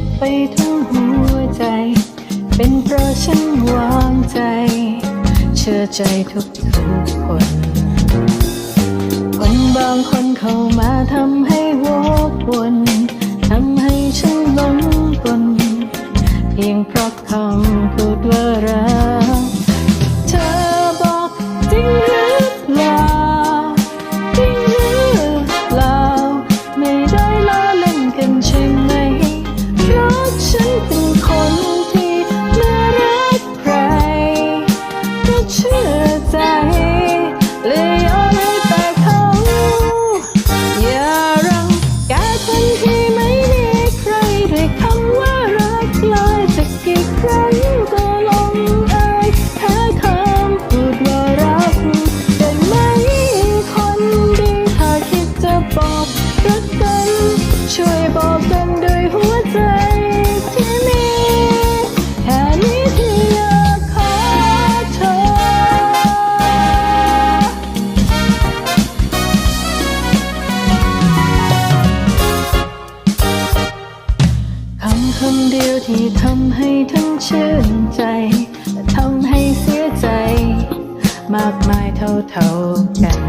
บไปทั้งหัวใจ เป็นเพราะฉันวางใจ เชื่อใจทุกทุกคน คนบางคนเข้ามาทำให้วกวนทำให้ฉันหลงปนเพียงเพราะคำพูดว่ารักเธอบอกจริง one day ให้ทั้งชื่นใจ และทำให้เสียใจ มากมายเท่าเท่ากัน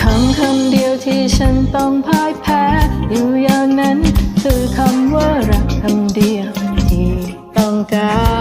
คำคำเดียวที่ฉันต้องพ่ายแพ้ อยู่อย่างนั้น คือคำว่ารักคำเดียวที่ต้องการ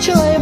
joy